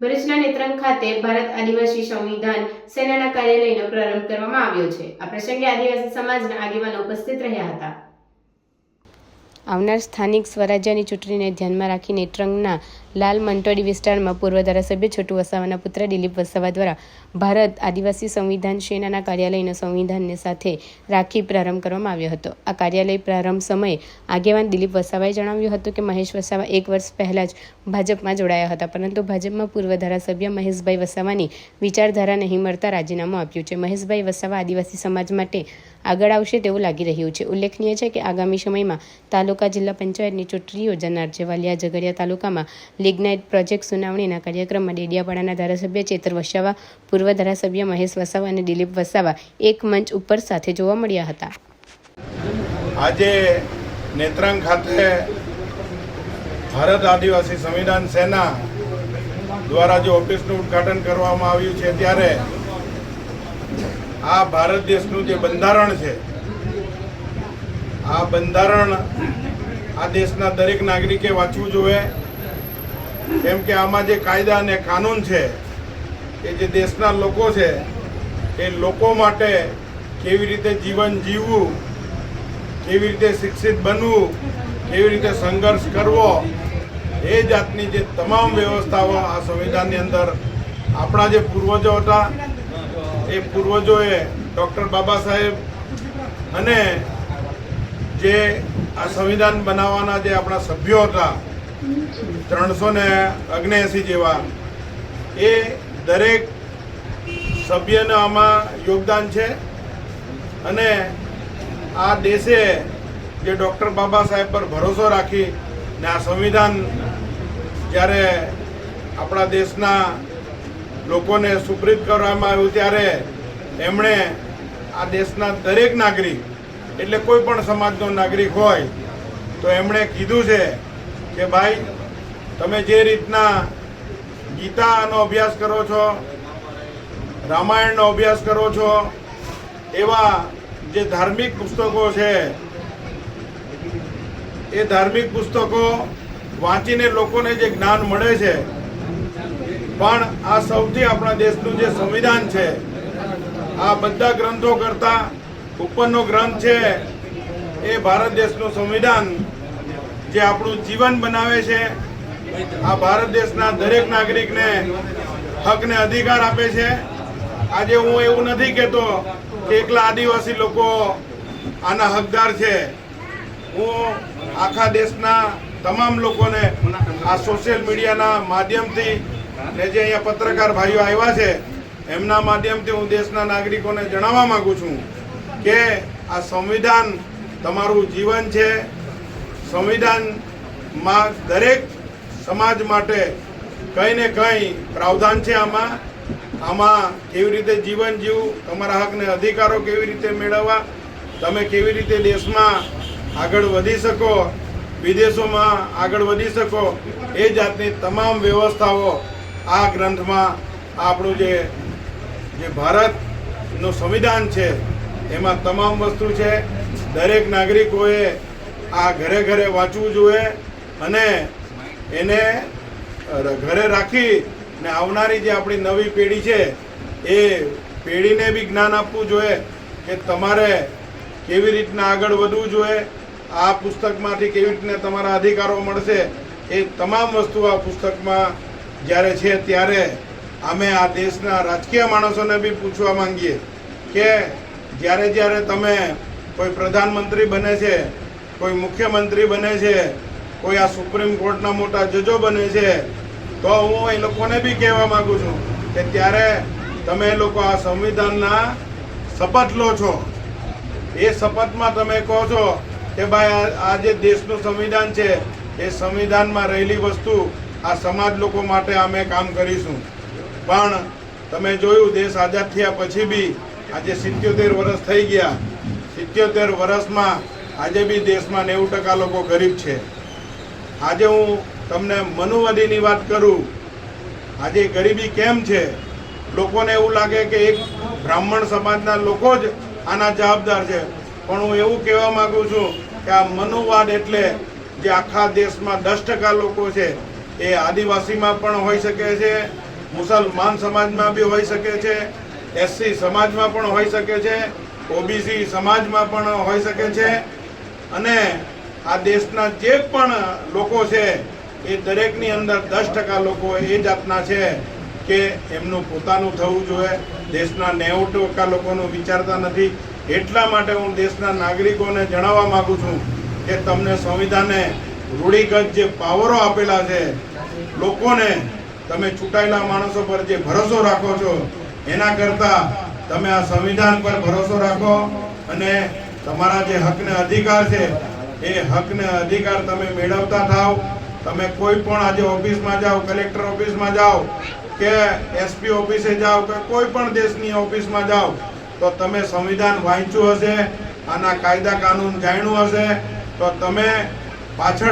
ભરૂચના નેત્રંગ ખાતે ભારત આદિવાસી સંવિધાન સેનાના કાર્યાલયનો પ્રારંભ કરવામાં આવ્યો છે. આ પ્રસંગે આદિવાસી સમાજના આગેવાનો ઉપસ્થિત રહ્યા હતા. આવનાર સ્થાનિક સ્વરાજ્યની ચૂંટણીને ધ્યાનમાં રાખી નેત્રંગના લાલ મંટોડી વિસ્તારમાં પૂર્વ ધારાસભ્ય છોટુ વસાવાના પુત્ર દિલીપ વસાવા દ્વારા ભારત આદિવાસી સંવિધાન સેનાના કાર્યાલયનો સંવિધાનને સાથે રાખી પ્રારંભ કરવામાં આવ્યો હતો. આ કાર્યાલય પ્રારંભ સમયે આગેવાન દિલીપ વસાવાએ જણાવ્યું હતું કે મહેશ વસાવા એક વર્ષ પહેલાં જ ભાજપમાં જોડાયા હતા, પરંતુ ભાજપમાં પૂર્વ ધારાસભ્ય મહેશભાઈ વસાવાની વિચારધારા નહીં મળતા રાજીનામું આપ્યું છે. મહેશભાઈ વસાવા આદિવાસી સમાજ માટે આગળ આવશે તેવું લાગી રહ્યું છે. ઉલ્લેખનીય છે કે આગામી સમયમાં તાલુકા જિલ્લા પંચાયતની ચૂંટણી યોજાનાર છે વાલિયા ઝઘડિયા તાલુકામાં લિગ્નાઇટ પ્રોજેક્ટ સુનાવણીના કાર્યક્રમમાં ડેડિયાપાડાના ધારાસભ્ય ચેતર વસાવા, પૂર્વ ધારાસભ્ય મહેશ વસાવા અને દિલીપ વસાવા એક મંચ ઉપર સાથે જોવા મળ્યા હતા. આજે નેત્રાંગ ખાતે ભારત આદિવાસી સંવિધાન સેના દ્વારા જે ઓફિસનું ઉદ્ઘાટન કરવામાં આવ્યું છે, ત્યારે આ ભારત દેશનું જે બંધારણ છે, આ બંધારણ આ દેશના દરેક નાગરિકે વાંચવું જોઈએ. કેમ કે આમાં જે કાયદા અને કાનૂન છે, એ જે દેશના લોકો છે, એ લોકો માટે કેવી રીતે જીવન જીવવું, કેવી રીતે શિક્ષિત બનવું, કેવી રીતે સંઘર્ષ કરવો, એ જાતની જે તમામ વ્યવસ્થાઓ આ સંવિધાનની અંદર આપણા જે પૂર્વજો હતા એ પૂર્વજોએ ડૉક્ટર બાબા સાહેબ અને જે આ સંવિધાન બનાવવાના જે આપણા સભ્યો હતા, ત્રણસો ને અગ્નેસી જેવા, એ દરેક સભ્યને આમાં યોગદાન છે અને આ દેશે જે ડૉક્ટર બાબા સાહેબ પર ભરોસો રાખી ને આ સંવિધાન જ્યારે આપણા દેશના લોકોને સુપ્રીત કરવામાં આવ્યું ત્યારે એમણે આ દેશના દરેક નાગરિક, એટલે કોઈ પણ સમાજનો નાગરિક હોય, તો એમણે કીધું છે કે ભાઈ, તમે જે રીતના ગીતાનો અભ્યાસ કરો છો, રામાયણનો અભ્યાસ કરો છો, એવા જે ધાર્મિક પુસ્તકો છે, એ ધાર્મિક પુસ્તકો વાંચીને લોકોને જે જ્ઞાન મળે છે પણ આ સૌથી આપણા દેશનું જે સંવિધાન છે, આ બધા ગ્રંથો કરતા ઉપરનો ગ્રંથ છે, એ ભારત દેશનું સંવિધાન જે આપણું જીવન બનાવે છે, આ ભારત દેશના દરેક નાગરિકને હકને અધિકાર આપે છે. આજે હું એવું નથી કહેતો કે એકલા આદિવાસી લોકો આના હકદાર છે. હું આખા દેશના તમામ લોકોને આ સોશિયલ મીડિયાના માધ્યમથી ને જે અહીંયા પત્રકાર ભાઈઓ આવ્યા છે, એમના માધ્યમથી હું દેશના નાગરિકોને જણાવવા માંગુ છું કે આ સંવિધાન તમારું જીવન છે. સંવિધાનમાં દરેક સમાજ માટે કંઈ ને કંઈ પ્રાવધાન છે આમાં. આમાં કેવી રીતે જીવન જીવવું, તમારા હકને અધિકારો કેવી રીતે મેળવવા, તમે કેવી રીતે દેશમાં આગળ વધી શકો, વિદેશોમાં આગળ વધી શકો, એ જાતની તમામ વ્યવસ્થાઓ આ ગ્રંથમાં આપણું જે જે ભારતનું સંવિધાન છે, એમાં તમામ વસ્તુ છે. દરેક નાગરિકોએ આ ઘરે ઘરે વાંચવું જોઈએ અને એને ઘરે રાખી ને આવનારી જે આપણી નવી પેઢી છે, એ પેઢીને બી જ્ઞાન આપવું જોઈએ કે તમારે કેવી રીતના આગળ વધવું જોઈએ, આ પુસ્તકમાંથી કેવી રીતના તમારા અધિકારો મળશે, એ તમામ વસ્તુ આ પુસ્તકમાં જ્યારે છે ત્યારે અમે આ દેશના રાજકીય માણસોને બી પૂછવા માંગીએ કે જ્યારે જ્યારે તમે કોઈ પ્રધાનમંત્રી બને છે, કોઈ મુખ્યમંત્રી બને છે, કોઈ આ સુપ્રીમ કોર્ટના મોટા જજો બને છે, તો હું એ લોકોને બી કહેવા માગું છું કે ત્યારે તમે લોકો આ સંવિધાનના શપથ લો છો. એ શપથમાં તમે કહો છો કે ભાઈ આ- જે દેશનું સંવિધાન છે, એ સંવિધાનમાં રહેલી વસ્તુ આ સમાજ લોકો માટે અમે કામ કરીશું. પણ તમે જોયું, દેશ આઝાદ થયા પછી બી આજે સિત્યોતેર વર્ષ થઈ ગયા. સિત્યોતેર વર્ષમાં આજે બી દેશમાં નેવું ટકા લોકો ગરીબ છે. આજે હું તમને મનુવાદીની વાત કરું. આજે ગરીબી કેમ છે? લોકોને એવું લાગે કે એક બ્રાહ્મણ સમાજના લોકો જ આના જવાબદાર છે. પણ હું એવું કહેવા માગું છું કે આ મનુવાદ એટલે જે આખા દેશમાં દસ ટકા લોકો છે એ આદિવાસીમાં પણ હોઈ શકે છે, મુસલમાન સમાજમાં બી હોઈ શકે છે, એસસી સમાજમાં પણ હોઈ શકે છે, ઓબીસી સમાજમાં પણ હોઈ શકે છે. અને આ દેશના જે પણ લોકો છે, એ દરેકની અંદર દસ ટકા લોકો એ જાતના છે કે એમનું પોતાનું થવું જોઈએ. દેશના નેવું ટકા લોકોનું વિચારતા નથી. એટલા માટે હું દેશના નાગરિકોને જણાવવા માગું છું કે તમને સંવિધાને રૂઢિગત જે પાવરો આપેલા છે, લોકોને તમે ચૂંટાયેલા માણસો પર જે ભરોસો રાખો છો, એના કરતાં તમે આ સંવિધાન પર ભરોસો રાખો અને તમારા જે હકને અધિકાર છે, એ હકને અધિકાર તમે મેળવતા થાવ. તમે કોઈ પણ આજે ઓફિસમાં જાઓ, કલેક્ટર ઓફિસમાં જાઓ કે એસપી ઓફિસે જાઓ કે કોઈ પણ દેશની ઓફિસમાં જાઓ, તો તમે સંવિધાન વાંચ્યું હશે, આના કાયદા કાનૂન જાણ્યું હશે, તો તમે પાછળ